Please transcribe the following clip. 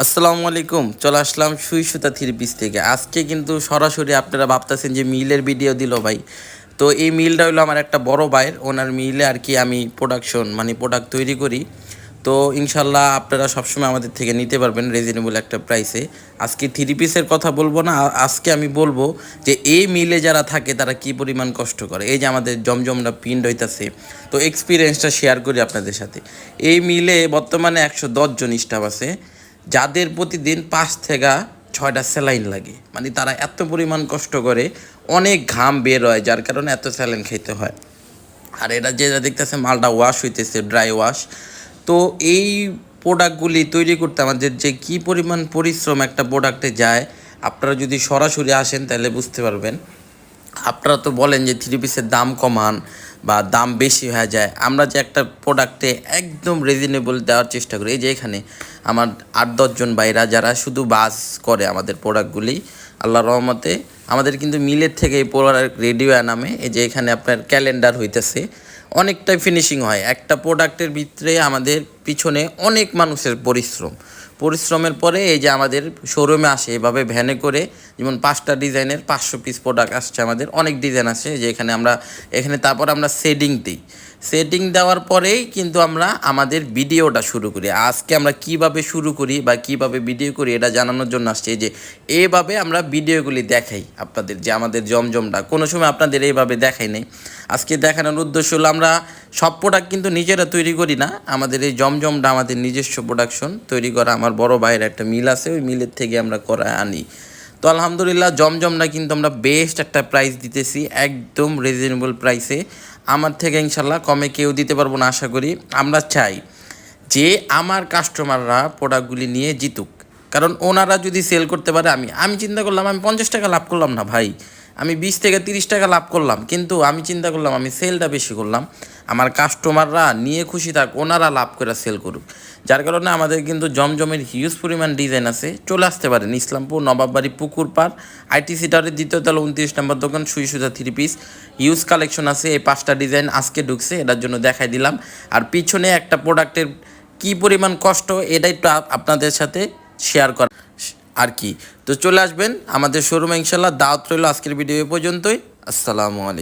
আসসালামু আলাইকুম, চলে আসলাম সুই সুতা থ্রি পিস থেকে। আজকে কিন্তু সরাসরি আপনারা ভাবতেছেন যে মিলের ভিডিও দিল ভাই। তো এই মিলটা হলো আমার একটা বড় ভাইয়ের, ওনার মিলে আর কি আমি প্রোডাকশন মানে প্রোডাক্ট তৈরি করি। তো ইনশাল্লাহ আপনারা সবসময় আমাদের থেকে নিতে পারবেন রিজনেবল একটা প্রাইসে আজকে থ্রি পিসের কথা বলব না আজকে আমি বলব যে এই মিলে যারা থাকে তারা কি পরিমাণ কষ্ট করে। এই যে আমাদের জমজমটা পিন্ড হইতাছে। তো এক্সপিরিয়েন্সটা শেয়ার করি আপনাদের সাথে। এই মিলে বর্তমানে একশো জন স্টাফ আছে। যাদের প্রতিদিন পাঁচ থেকে ছয়টা স্যালাইন লাগে মানে তারা এত পরিমাণ কষ্ট করে অনেক ঘাম বের হয়, যার কারণে এত স্যালাইন খেতে হয়। আর এটা যেটা দেখতেছে, মালটা ওয়াশ হইতেছে ড্রাই ওয়াশ তো এই প্রোডাক্টগুলি তৈরি করতে আমাদের যে কি পরিমাণ পরিশ্রম একটা প্রোডাক্টে যায়, আপনারা যদি সরাসরি আসেন তাহলে বুঝতে পারবেন। আপনারা তো বলেন যে থ্রি পিসের দাম কমান বা দাম বেশি হয়ে যায়, আমরা যে একটা প্রোডাক্টে একদম রিজনেবল দেওয়ার চেষ্টা করি। এই যে এখানে আমার আট দশজন বাইরা যারা শুধু বাস করে আমাদের প্রোডাক্টগুলি আল্লাহ রহমতে আমাদের কিন্তু মিলের থেকে এই প্রোডাক্ট রেডিও নামে। এই যে এখানে আপনার ক্যালেন্ডার হইতেছে, অনেকটাই ফিনিশিং হয়। একটা প্রোডাক্টের ভিতরে আমাদের পিছনে অনেক মানুষের পরিশ্রম। পরিশ্রমের পরে এই যে আমাদের শোরুমে আসে, এভাবে ভ্যানে করে যেমন পাঁচটা ডিজাইনের পাঁচশো পিস প্রোডাক্ট আসছে আমাদের, অনেক ডিজাইন আছে যে এখানে আমরা, এখানে তারপর আমরা সেটিং দিই। সেটিং দেওয়ার পরেই কিন্তু আমরা আমাদের ভিডিওটা শুরু করি। আজকে আমরা কীভাবে শুরু করি বা কীভাবে ভিডিও করি এটা জানানোর জন্য আসছে যে এইভাবে আমরা ভিডিওগুলি দেখাই আপনাদের, যে আমাদের জমজমটা। কোনো সময় আপনাদের এইভাবে দেখাই নেই। আজকে দেখানোর উদ্দেশ্য হলো আমরা সব প্রোডাক্ট কিন্তু নিজেরা তৈরি করি না। আমাদের এই জমজমটা আমাদের নিজস্ব প্রোডাকশন তৈরি করা আমার বড় ভাইয়ের একটা মিল আছে, ওই মিলের থেকে আমরা করা আনি। তো আলহামদুলিল্লাহ জমজমটা কিন্তু আমরা বেস্ট একটা প্রাইস দিতেছি, একদম রিজনেবল প্রাইসে আমার থেকে ইনশাল্লাহ কমে কেউ দিতে পারব না, আশা করি। আমরা চাই যে আমার কাস্টমাররা প্রোডাক্টগুলি নিয়ে জিতুক। কারণ ওনারা যদি সেল করতে পারে, আমি আমি চিন্তা করলাম, আমি পঞ্চাশ টাকা লাভ করলাম না ভাই। আমি বিশ থেকে তিরিশ টাকা লাভ করলাম, কিন্তু আমি চিন্তা করলাম, আমি সেলটা বেশি করলাম। আমার কাস্টমাররা নিয়ে খুশি থাক, ওনারা লাভ করে সেল করুক। যার কারণে আমাদের কিন্তু জমজমের হিউজ পরিমাণ ডিজাইন আছে, চলে আসতে পারেন ইসলামপুর, নবাববাড়ি, পুকুর পার আইটি সিটারের দ্বিতীয় তলা, উনত্রিশ নম্বর দোকান, সুই সুতা থ্রি পিস হিউজ কালেকশন আছে, এই পাঁচটা ডিজাইন আজকে ঢুকছে, এটার জন্য দেখাই দিলাম। আর পিছনে একটা প্রোডাক্টের কি পরিমাণ কষ্ট এটা একটু আপ- আপনাদের সাথে শেয়ার করা। আর কি। তো চলে আসবেন আমাদের শোরুমে ইনশাল্লাহ দাওয়াত রইল আজকের ভিডিও পর্যন্তই। আসসালামু আলাইকুম।